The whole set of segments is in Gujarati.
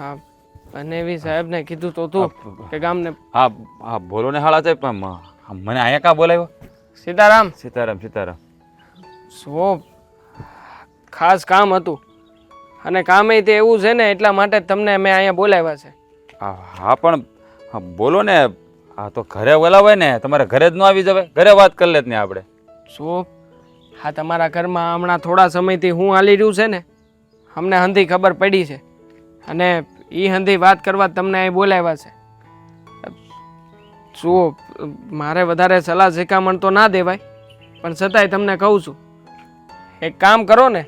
હા. અને એવી સાહેબને કીધું તો તું કે ગામને હા હા બોલો ને હાળા સાહેબ પણ મને અહીંયા કાં બોલાવ્યો? સીતારામ. સીતારામ સીતારામ. સો ખાસ કામ હતું? અને કામે તે એવું છે ને એટલા માટે તમને મેં અહીંયા બોલાવ્યા છે. હા પણ બોલો ને હા તો ઘરે બોલાવાય ને તમારે ઘરે જ ન આવી જવાય. ઘરે વાત કરી લેત ને આપણે. શું? હા તમારા ઘરમાં હમણાં થોડા સમયથી હું હાલી રહ્યું છે ને? અમને હંધી ખબર પડી છે. અને એ હંધી વાત કરવા તમને અહીં બોલાવ્યા છે. શું મારે વધારે સલાહ શિખામણ તો ના દેવાય, પણ છતાંય તમને કહું છું. એક કામ કરો ને,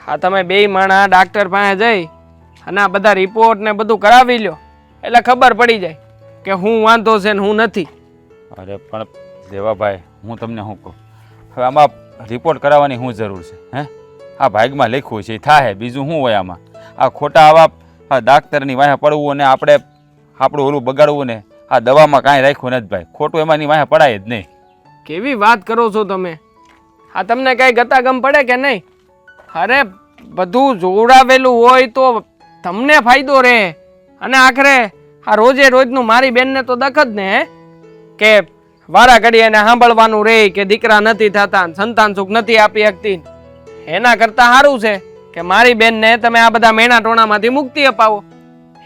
હા, તમે બેય માણા ડાક્ટર પાસે જઈ અને આ બધા રિપોર્ટ ને બધું કરાવી લ્યો. એટલે ખબર પડી જાય કે હું વાંધો છે ને હું નથી. અરે, પણ દેવાભાઈ, હું તમને શું કહું? હવે આમાં રિપોર્ટ કરાવવાની શું જરૂર છે, હે? આ ભાગમાં લખ્યું છે થાય બીજું શું હોય આમાં? આ ખોટા આવા ડાક્ટરની વાહે પડવું ને આપણે આપણું ઓલું બગાડવું ને આ દવામાં કાંઈ રાખ્યું નથી ભાઈ. ખોટું એમાંની વાંહે પડાય જ નહીં. કેવી વાત કરો છો તમે? આ તમને કાંઈ ગતાગમ પડે કે નહીં? અરે, બધું જોડાવેલું હોય તો તમને ફાયદો રહે. અને આખરે આ રોજે રોજનું મારી બેનને તો દખ જ ને કે વારા ઘડી એને સાંભળવાનું રહે કે દીકરા નથી થતા સંતાન સુખ નથી આપી શકતી એના કરતાં સારું છે. કે મારી બેનને તમે આ બધા મેણા ટોણામાંથી મુક્તિ અપાવો.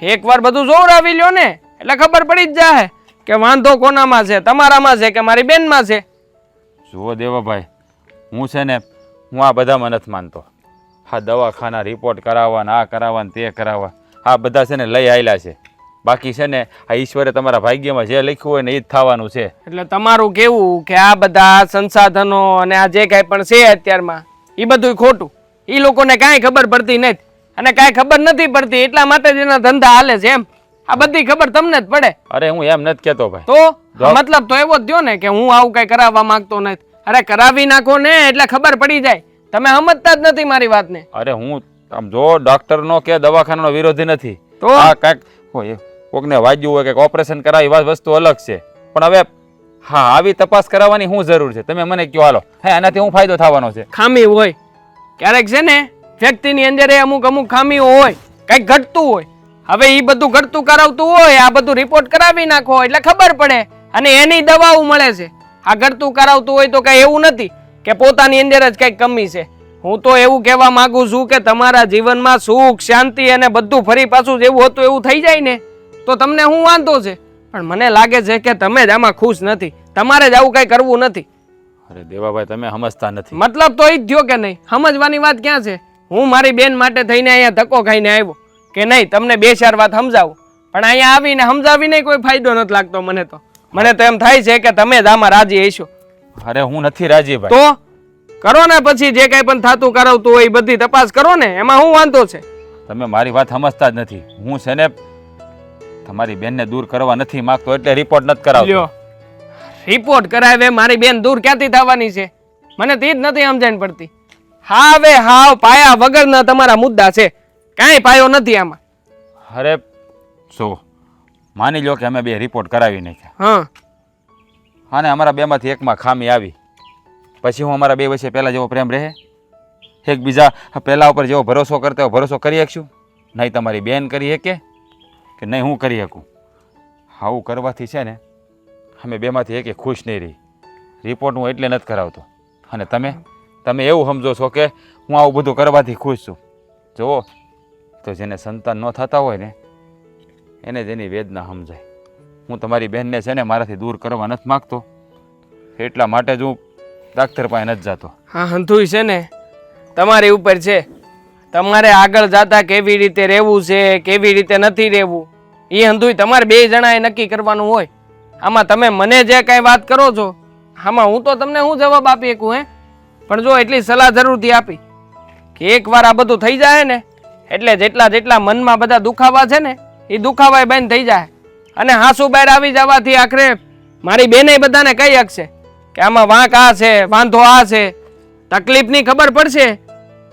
એકવાર બધું જોવડાવી લ્યો ને એટલે ખબર પડી જ જાય કે વાંધો કોનામાં છે તમારામાં છે કે મારી બેનમાં છે? જુઓ દેવાભાઈ હું છે ને હું આ બધામાં નથી માનતો. આ દવાખાના રિપોર્ટ કરાવવા આ કરાવવા તે કરાવવા આ બધા છે ને લઈ આવેલા છે. બાકી છે ને આ ઈશ્વરે તમારા ભાગ્યમાં જે લખ્યું હોય ને એ જ થવાનું છે. એટલે તમારું કેવું કે આ બધા સંસાધનો અને આ જે કાંઈ પણ છે અત્યારમાં એ બધું ખોટું? એ લોકોને કાંઈ ખબર પડતી નથી. અને કાંઈ ખબર નથી પડતી એટલા માટે જ એના ધંધા હાલે છે એમ. આ બધી ખબર તમને જ પડે. અરે હું એમ નથી કેતો ભાઈ. તો? મતલબ તો એવો જ થયો ને કે હું આવું કઈ કરાવવા માંગતો નથી. અરે કરાવી નાખો ને એટલે ખબર પડી જાય. તમે સમજતા જ નથી મારી વાતને. અરે હું આમ જો ડોક્ટરનો કે દવાખાનાનો વિરોધી નથી. તો? આ કાંઈક કોકને વાગ્યું હોય કે ઓપરેશન કરાવી વાત વસ્તુ અલગ છે. પણ હવે હા આવી તપાસ કરાવવાની શું જરૂર છે? તમે મને કહો હાલો. હે આનાથી હું ફાયદો થવાનો છે. ખામી હોય. ક્યારેક છે ને, વ્યક્તિની અંદર અમુક અમુક ખામીઓ હોય, કંઈક ઘટતું હોય. હવે એ બધું ઘટતું કરાવતું હોય, આ બધું રિપોર્ટ કરાવી નાખો એટલે ખબર પડે અને એની દવાઓ મળે છે. આ ઘટતું કરાવતું હોય તો કઈ એવું નથી કે પોતાની અંદર જ કંઈક કમી છે. હું તો એવું કહેવા માંગુ છું કે તમારા જીવનમાં સુખ, શાંતિ અને બધું ફરી પાછું જેવું હતું, એવું થઈ જાય ને, તો તમને શું વાંધો છે. પણ મને લાગે છે કે તમે જ આમાં ખુશ નથી. તમારે જ આવું કંઈ કરવું નથી. અરે દેવાભાઈ તમે સમજતા નથી. મતલબ તો એ જ થયો કે નહીં? સમજવાની વાત ક્યાં છે? હું મારી બેન માટે થઈને અહીંયા ધક્કો ખાઈને આવ્યો. કે નહીં તમને બે ચાર વાત સમજાવું. પણ અહીંયા આવીને સમજાવીને કોઈ ફાયદો નથી લાગતો મને તો. મને તો એમ થાય છે કે તમે જ આમાં રાજી હશો. અરે હું નથી રાજી ભાઈ. તો? કરો ને પછી જે કાંઈ પણ થતું કરાવતું હોય એ બધી તપાસ કરો ને. એમાં હું વાંધો છે? તમે મારી વાત સમજતા જ નથી. હું છે ને તમારી બેનને દૂર કરવા નથી માંગતો એટલે રિપોર્ટ નથી કરાવતો. લ્યો. રિપોર્ટ કરાવે મારી બેન દૂર ક્યાંથી થવાની છે? મને તે જ નથી સમજણ પડતી. હા હવે હાવ પાયા વગરના તમારા મુદ્દા છે. કાંઈ પાયો નથી આમાં. અરે જો માની લો કે અમે બે રિપોર્ટ કરાવી નાખ્યા. હા. અને અમારા બેમાંથી એકમાં ખામી આવી. પછી હું અમારા બે વચ્ચે પહેલાં જેવો પ્રેમ રહે? એકબીજા પહેલા ઉપર જેવો ભરોસો કરતા હોય ભરોસો કરી શકશું? નહીં તમારી બેન કરી શકે? કે નહીં હું કરી શકું? આવું કરવાથી છે ને અમે બેમાંથી એકે ખુશ નહીં રહી. રિપોર્ટ હું એટલે નથી કરાવતો. અને તમે? તમે એવું સમજો છો કે હું આવું બધું કરવાથી ખુશ છું. જુઓ, તો જેને સંતાન ન થતા હોય ને, એને જ એની વેદના સમજાય. હું તમારી બહેનને છે ને મારાથી દૂર કરવા નથી માગતો. એટલા માટે જ હું ડાક્ટર પાસે નથી જતો. હા, હંધુય છે ને. તમારી ઉપર છે. તમારે આગળ જતા કેવી રીતે રહેવું છે, કેવી રીતે નથી રહેવું, એ હંધુય તમારે બે જણાએ નક્કી કરવાનું હોય. આમાં તમે મને જે કાંઈ વાત કરો છો, આમાં હું તો તમને હું જવાબ આપી શકું, હે? પણ જો એટલી સલાહ જરૂરથી આપી કે એકવાર આ બધું થઈ જાય ને, એટલે જેટલા જેટલા મનમાં બધા દુખાવા છે ને, એ દુખાવાય બંધ થઈ જાય. અને હાસુ બહાર આવી જવાથી આખરે મારી બેને બધાને કહી શકશે કે આમાં વાંક આ છે, વાંધો આ છે, તકલીફની ખબર પડશે,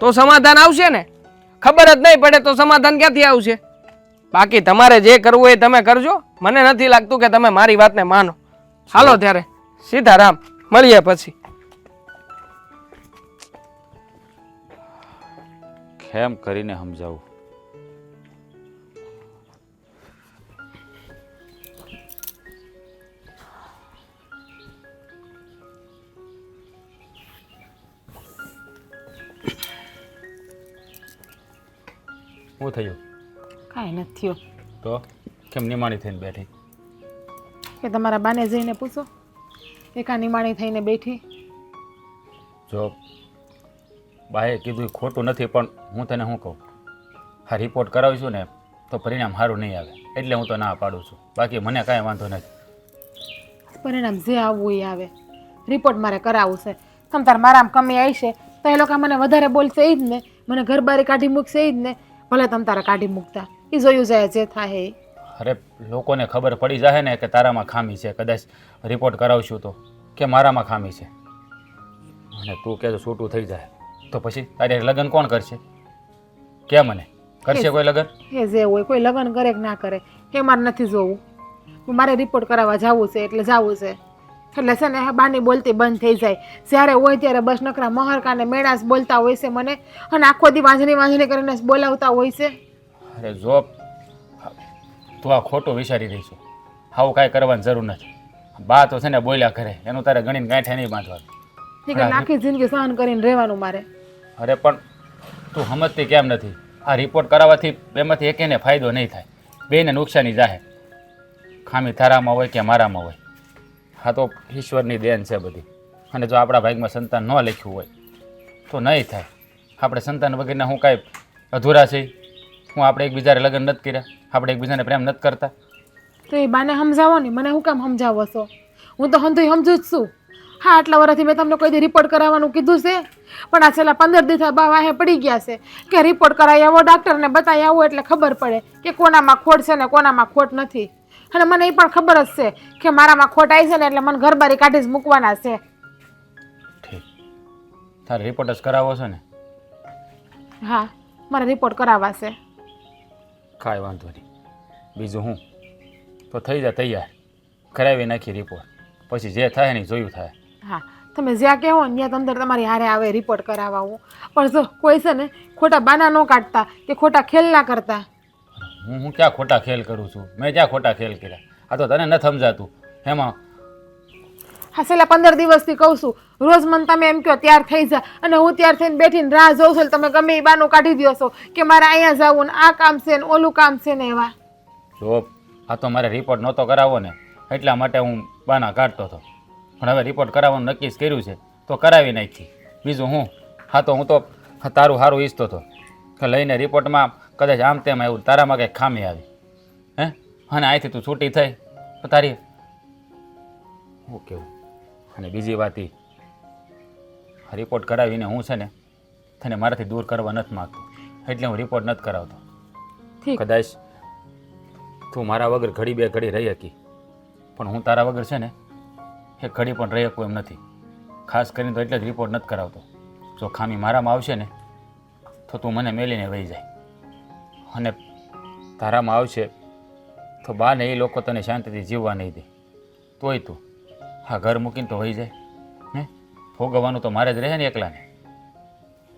તો સમાધાન આવશે ને? ખબર જ નહીં પડે તો સમાધાન ક્યાંથી આવશે? બાકી તમારે જે કરવું એ તમે કરજો. મને નથી લાગતું કે તમે મારી વાતને માનો. હાલો ત્યારે. સીતારામ મળીએ પછી. ખેમ કરીને સમજાવું? હું થયું કાંઈ નથી થયું. તો કેમ નિમાણી થઈને બેઠી? કે તમારા બાને જઈને પૂછો. એકા નિમાણી થઈને બેઠી. જો બાએ કીધું ખોટું નથી પણ હું તને શું કહું? હા રિપોર્ટ કરાવીશું ને તો પરિણામ સારું નહીં આવે. એટલે હું તો ના પાડું છું. બાકી મને કાંઈ વાંધો નથી. પરિણામ જે આવવું એ આવે. રિપોર્ટ મારે કરાવવું છે. તમ તાર મારામાં કમી આવી છે તો એ લોકો મને વધારે બોલશે એ જ ને. મને ઘર બારી કાઢી મૂકશે એ જ ને. ભલે તમ તારે કાઢી મૂકતા. એ જોયું જાય જે થાય અરે લોકોને ખબર પડી જાય ને કે તારામાં ખામી છે. કદાચ રિપોર્ટ કરાવશું તો. કે મારામાં ખામી છે. અને તું કે છૂટું થઈ જાય. તો પછી તારે લગ્ન કોણ કરશે? કે મને? કરશે કોઈ લગ્ન? એ જે હોય કોઈ લગ્ન કરે કે ના કરે એ મારે નથી જોવું. મારે રિપોર્ટ કરાવવા જવું છે એટલે જવું છે. એટલે છે ને બાની બોલતી બંધ થઈ જાય. જ્યારે હોય ત્યારે બસ નકરા મહરકાને મેળાસ બોલતા હોય છે મને. અને આખો દી વાંજણી વાંજણી કરીને બોલાવતા હોય છે. અરે જો તું આ ખોટું વિચારી રહી છું. આવું કાંઈ કરવાની જરૂર નથી. બા તો છે ને બોલ્યા કરે એનું તારે ગણીને ગાંઠે નહીં બાંધવાનું. આખી જિંદગી સહન કરીને રહેવાનું મારે. અરે પણ તું સમજતી કેમ નથી? આ રિપોર્ટ કરાવવાથી બેમાંથી એકેને ફાયદો નહીં થાય. બેને નુકસાની જાહે. ખામી તારામાં હોય કે મારામાં હોય. હા તો ઈશ્વરની દેન છે બધી. અને જો આપણા ભાગમાં સંતાન ન લખ્યું હોય તો નહીં થાય. આપણે સંતાન વગરના હું કાંઈ અધૂરા છે હું આપણે એકબીજાને લગ્ન નથી કર્યા આપણે એકબીજાને પ્રેમ નથી કરતા. તો એ બાને સમજાવો ને મને હું કામ સમજાવો છો? હું તો હંધુય સમજુ જ છું. હા આટલા વર્ષથી મેં તમને કોઈ દી રિપોર્ટ કરાવવાનું કીધું છે? પણ આ છેલ્લા પંદર દિવસ બા વાહે પડી ગયા છે. કે રિપોર્ટ કરાવી આવો ડાક્ટરને બતાવી આવો એટલે ખબર પડે કે કોનામાં ખોટ છે ને કોનામાં ખોટ નથી. અને મને એ પણ ખબર જ છે કે મારામાં ખોટ આવી છે ને એટલે મને ઘરબારી કાઢી જ મૂકવાના છે. તારે રિપોર્ટ જ કરાવો છો ને? હા મારે રિપોર્ટ કરાવવા છે. કાંઈ વાંધો નહીં. બીજું હું? તો થઈ જાય તૈયાર. કરાવી નાખી રિપોર્ટ પછી જે થાય ને જોયું થાય. હા તમે જ્યાં કહેવો ને ત્યાં તમતાર તમારી હારે આવે રિપોર્ટ કરાવવા હું પણ જો કોઈ છે ને ખોટા બાના ન કાઢતા કે ખોટા ખેલ ના કરતા. હું હું ક્યાં ખોટા ખેલ કરું છું? મેં ક્યાં ખોટા ખેલ કર્યા. આ તો તને ન સમજાતું. એમાં હા છેલ્લા પંદર દિવસથી કહું છું રોજ મને તમે એમ કહો ત્યાર થઈ જા અને હું ત્યાર થઈને બેઠીને રાહ જોઉં છું એટલે તમે ગમે એ બાનું કાઢી દો છો કે મારે અહીંયા જવું ને આ કામ છે ને ઓલું કામ છે ને એવા. જો, આ તો મારે રિપોર્ટ નહોતો કરાવવો ને, એટલા માટે હું બાના કાઢતો હતો. પણ હવે રિપોર્ટ કરાવવાનું નક્કી કર્યું છે, તો કરાવી નાખી. બીજું હું? હા તો હું તો તારું સારું ઈચ્છતો હતો કે લઈને રિપોર્ટમાં કદાચ આમ તેમ આવ્યું તારામાં કંઈક ખામી આવી. હે? અને અહીંથી તું છૂટી થઈ. તો તારી હું કેવું? અને બીજી વાત એ રિપોર્ટ કરાવીને હું છે ને તને મારાથી દૂર કરવા નથી માગતો. એટલે હું રિપોર્ટ નથી કરાવતો. ઠીક. કદાચ તું મારા વગર ઘડી બે ઘડી રહી શકી પણ હું તારા વગર છે ને એ ઘડી પણ રહી શકું એમ નથી. ખાસ કરીને તો એટલે જ રિપોર્ટ નથી કરાવતો. જો ખામી મારામાં આવશે ને તો તું મને મેલીને વહી જાય. અને તારામાં આવશે તો બા ને એ લોકો તને શાંતિથી જીવવા નહીં દે. તોય તું હા ઘર મૂકીને તો વહી જાય હે? ભોગવવાનું તો મારે જ રહે ને એકલાને.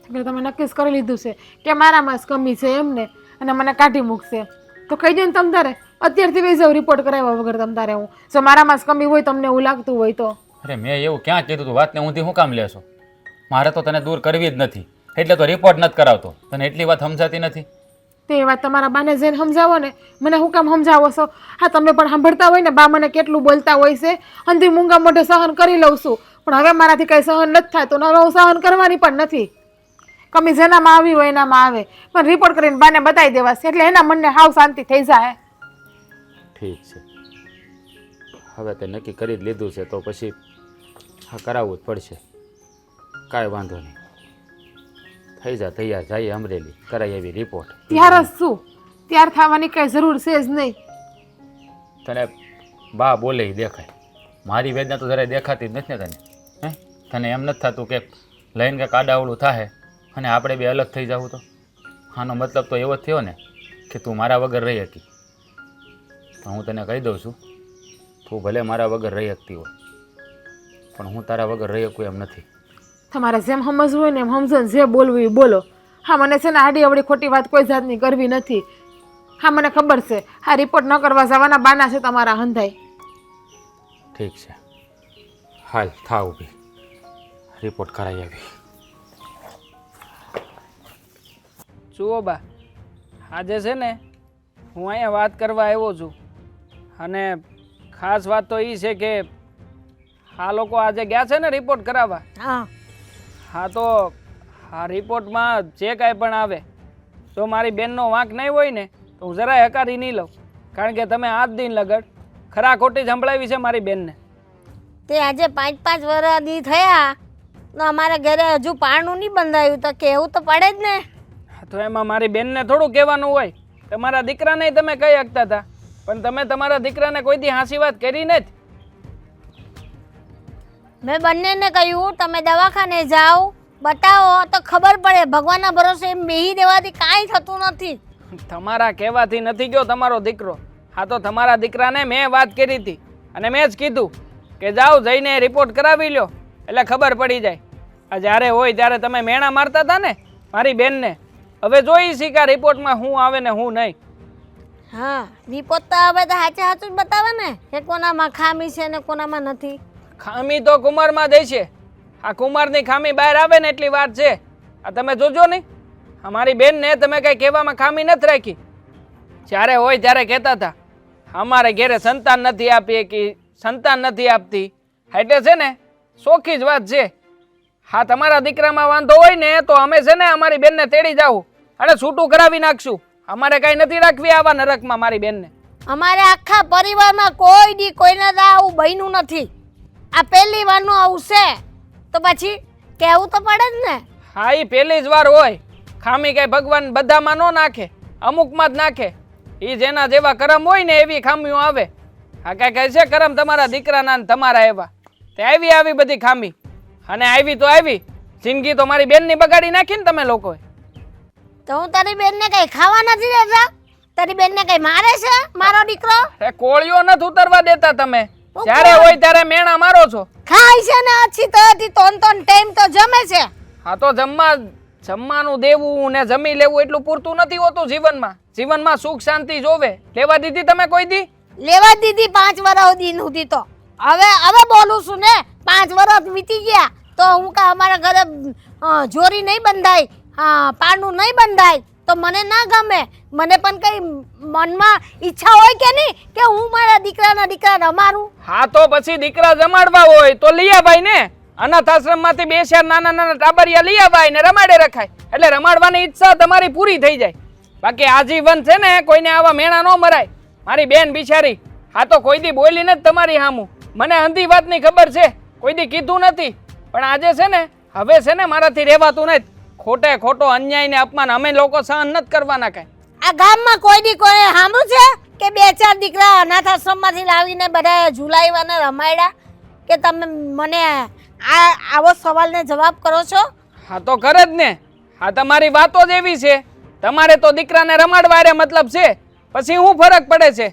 એટલે તમે નક્કી જ કરી લીધું છે કે મારામાં જ કમી છે એમને અને મને કાઢી મૂકશે. તો કહી દે ને તમ તારે. અત્યારથી વહી જાવ રિપોર્ટ કરાવ્યા વગર તમ તારે હું. જો મારામાં જ કમી હોય તમને એવું લાગતું હોય તો. અરે મેં એવું ક્યાં કીધું તું? વાતને ઊંધી શું કામ લેશો? મારે તો તને દૂર કરવી જ નથી. એટલે તો રિપોર્ટ નથી કરાવતો. તને એટલી વાત સમજાતી નથી? તે વાત તમારા બાને જઈને સમજાવો ને મને હું કામ સમજાવો છો? હા તમે પણ સાંભળતા હોય ને બા મને કેટલું બોલતા હોય છે? અંધી મૂંગા મોઢે સહન કરી લઉં છું. પણ હવે મારાથી કંઈ સહન નથી થતું તો હવે હું સહન કરવાની પણ નથી. કમી જેનામાં આવી હોય એનામાં આવે. પણ રિપોર્ટ કરીને બાને બતાવી દેવાશે. એટલે એના મનને હાવ શાંતિ થઈ જાય. ઠીક છે. હવે તે નક્કી કરી જ લીધું છે તો પછી હા કરાવવું જ પડશે. કાંઈ વાંધો નહીં. થઈ જા તૈયાર જઈએ અમરેલી. કરાય એવી રિપોર્ટ ત્યાર જ શું? ત્યાર થવાની કઈ જરૂર છે જ નહીં. તને બા બોલે દેખાય. મારી વેદના તો જરાય દેખાતી જ નથી ને તને? તને એમ નથી થતું કે લઈને કે કાડાવડું થાય અને આપણે બે અલગ થઈ જવું તો? આનો મતલબ તો એવો જ થયો ને કે તું મારા વગર રહી હતી તો હું તને કહી દઉં છું તું ભલે મારા વગર રહી શકતી હોય પણ હું તારા વગર રહી શકું એમ નથી. તમારે જેમ સમજવું હોય ને એમ સમજો જે બોલવું એ બોલો. હા મને છે ને આડી અવડી ખોટી વાત કોઈ જાતની કરવી નથી. હા મને ખબર છે. હા રિપોર્ટ ન કરવા જવાના બાના છે તમારા હંધાઈ ઠીક છે. હાલ થા ઊભી. રિપોર્ટ કરાવી આવી. જુઓ બા આજે છે ને હું અહીંયા વાત કરવા આવ્યો છું. અને ખાસ વાત તો એ છે કે આ લોકો આજે ગયા છે ને રિપોર્ટ કરાવવા? હા. હા તો આ રિપોર્ટમાં જે કાંઈ પણ આવે તો મારી બેનનો વાંક નહીં હોય ને તો હું જરાય હકારી નહીં લઉં. કારણ કે તમે આજ દિન લગડ ખરા ખોટી સંભળાવી છે મારી બેનને. તે આજે પાંચ પાંચ વર્ષ થયા તો અમારા ઘરે હજુ પારણું નહીં બંધાયું તો કહેવું તો પડે જ ને. તો એમાં મારી બેનને થોડું કહેવાનું હોય. તમારા દીકરાને તમે કહી શકતા હતા. પણ તમે તમારા દીકરાને કોઈ દી હાંસી વાત કરી નથી મેં બંનેને કહ્યું તમે દવાખાને જાઓ બતાવો તો ખબર પડે ભગવાનના ભરોસે એમ બેહી દેવાથી કાંઈ થતું નથી. તમારા કહેવાથી નથી ગયો તમારો દીકરો. હા તો તમારા દીકરાને મેં વાત કરી હતી. અને મેં જ કીધું કે જાઓ જઈને રિપોર્ટ કરાવી લ્યો. એટલે ખબર પડી જાય. આ જ્યારે હોય ત્યારે તમે મેણા મારતા હતા ને મારી બેનને. હવે જોઈ શી કે રિપોર્ટમાં શું આવે ને શું નહીં. હા રિપોર્ટ તો હવે તો સાચે સાચું જ બતાવે ને કે કોનામાં ખામી છે ને કોનામાં નથી. ખામી તો કુમારમાં દે છે. આ કુમારની ખામી બહાર આવે ને એટલી વાત છે. આ તમે જોજો નહીં અમારી બેનને તમે કંઈ કહેવામાં ખામી નથી રાખી. જ્યારે હોય ત્યારે કહેતા હતા અમારે ઘેરે સંતાન નથી આપી કે સંતાન નથી આપતી. એટલે છે ને સોખી જ વાત છે. હા તમારા દીકરામાં વાંધો હોય ને તો અમે છે ને અમારી બેનને તેડી જાવું અને છૂટું કરાવી નાખશું. અમારે કાંઈ નથી રાખવી આવા નરકમાં મારી બેનને. અમારે આખા પરિવારમાં કોઈ દી કોઈને આવું બન્યું નથી. આ પહેલી વારનું આવું છે. તો પછી કહેવું તો પડે જ ને. હા એ પહેલી જ વાર હોય. ખામી કઈ ભગવાન બધામાં ન નાખે અમુકમાં જ નાખે. એ જેના જેવા કરમ હોય ને એવી ખામીઓ આવે. આ કઈ કહે છે કરમ તમારા દીકરાના ને તમારા એવા. તે આવી આવી બધી ખામી. અને આવી તો આવી. જિંદગી તો મારી બેનની બગાડી નાખી ને તમે લોકોએ. તો હું તારી બેનને કઈ ખાવા નથી દેતા? તારી બેનને કઈ મારે છે મારો દીકરો? અરે કોળીઓ નથી ઉતરવા દેતા તમે. જ્યારે હોય ત્યારે મેણા મારો છો. ખાય છે ને અછી તો હતી તોન તોન ટાઈમ તો જમે છે. હા તો જમવા જમવાનું દેવું ને જમી લેવું એટલું પૂરતું નથી હોતું જીવનમાં. જીવનમાં સુખ શાંતિ જોવે. લેવા દીધી તમે કોઈ દી? લેવા દીધી પાંચ વર્ષ સુધી સુધી તો. હવે હવે બોલું છું ને, પાંચ વર્ષ વીતી ગયા તો હું કા અમારા ઘરે જોરી નહીં બંધાય હા પાનું નહીં બંધાય, તો મને ના ગમે. મને પણ કઈ મનમાં ઈચ્છા હોય કે નહીં કે હું મારા દીકરાના દીકરા રમારું હા, તો પછી દીકરા જમાડવા હોય તો આવાય ને અનાથ આશ્રમમાંથી બે ચાર નાના નાના ટાબરિયા આવાય ને રમાડે રખાય. એટલે રમાડવાની ઈચ્છા તમારી પૂરી થઈ જાય. બાકી આજીવન છે ને, કોઈને આવા મેણા ન મરાય. મારી બેન બિચારી, હા તો કોઈ દી બોલી નથી તમારી હામું. મને અંધી વાતની ખબર છે. કોઈ દી કીધું નથી. પણ આજે છે ને હવે છે ને મારાથી રહેવાતું નથી. ખોટે ખોટો અન્યાય ને અપમાન અમે લોકો સહન નથી કરવાના કઈ. આ ગામમાં કોઈ દી કોઈ સાંભળ્યું છે? કે બે ચાર દીકરા અનાથ આશ્રમમાંથી લાવીને બધા ઝુલાવ્યા ને રમાડ્યા? કે તમે મને આ આવો સવાલને જવાબ કરો છો? હા તો કરે જ ને. હા તમારી વાતો જ એવી છે. તમારે તો દીકરાને રમાડવા મતલબ છે. પછી શું ફરક પડે છે.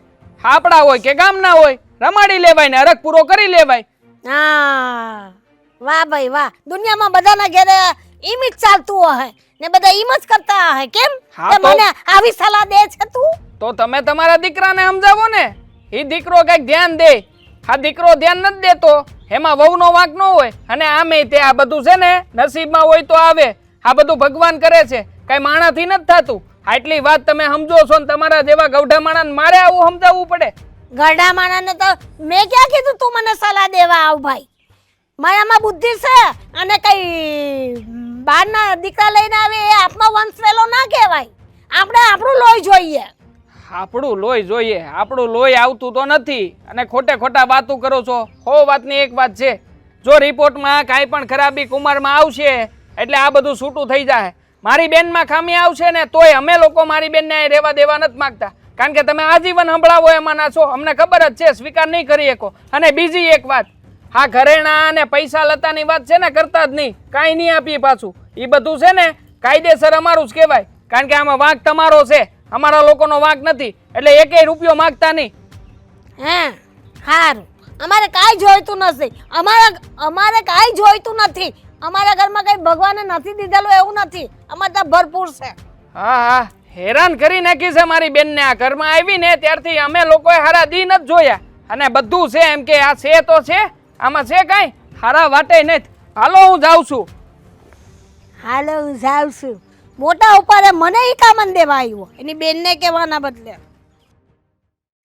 આપણા હોય કે ગામના હોય. રમાડી લેવાય ને હરક પૂરો કરી લેવાય. હા. વાહ ભાઈ વાહ. દુનિયામાં બધાના ઘરે ઈમ જ ચાલતું હોય ને બધા ઈમ જ કરતા હોય કેમ? કે મને આવી સલાહ દે છે તું. તો તમે તમારા દીકરાને સમજાવો ને. એ દીકરો કંઈક ધ્યાન દે. આ દીકરો ધ્યાન નથી દેતો. એમાં વહુનો વાંક ન હોય. અને આમે તે આ બધું છે ને નસીબમાં હોય તો આવે. આ બધું ભગવાન કરે છે. કઈ માણાથી નથી થતું. આટલી વાત તમે સમજો છો ને તમારા જેવા ગૌઢા માણાને મારે આવું સમજાવવું પડે. ગરડા માણાને તો મેં ક્યાં કીધું તું મને સલાહ દેવા આવ ભાઈ? મારામાં બુદ્ધિ છે અને કઈ બહારના દીકરા લઈને આવે એ આપનો વંશવેલો ના કહેવાય. આપણે આપણું લોહી જોઈએ. આપણું લોહી જોઈએ. આપણું લોહી આવતું તો નથી. અને ખોટે ખોટા વાતો કરો છો. હો, વાતની એક વાત છે. જો રિપોર્ટમાં કાંઈ પણ ખરાબી કુમારમાં આવશે, એટલે આ બધું છૂટું થઈ જાય. મારી બેનમાં ખામી આવશે ને, તોય અમે લોકો મારી બેનને રહેવા દેવા નથી માંગતા. કારણ કે તમે આજીવન સંભળાવો એમાંના છો. અમને ખબર જ છે સ્વીકાર નહીં કરી શકો. અને બીજી એક વાત હા ઘરેણા અને પૈસા લતાની વાત છે ને કરતા જ નહીં. કાંઈ નહીં આપીએ પાછું. એ બધું છે ને કાયદેસર અમારું જ કહેવાય. કારણ કે આમાં વાંક તમારો છે. અમારા લોકોનો વાંક નથી. એટલે એકેય રૂપિયો માગતા નહીં. હે સારું અમારે કાંઈ જોઈતું નથી. અમારા અમારે કાંઈ જોઈતું નથી. અમારા ઘરમાં કંઈ ભગવાને નથી દીધેલું એવું નથી. અમારે ત્યાં ભરપૂર છે. હા હા. હેરાન કરી નાખી છે, મારી બેનને આ ઘરમાં આવી ને ત્યારથી અમે લોકોએ હારા દી નથી જોયા. અને બધું છે એમ કે આ છે તો છે, આમાં છે કાંઈ? હારા વાટે નથી હાલો, હું જાઉં છું. હાલો, હું જાઉં છું. મોટા ઉપર મને ઈ કામન દેવા આવ્યો? એની બેનને કહેવાના બદલે.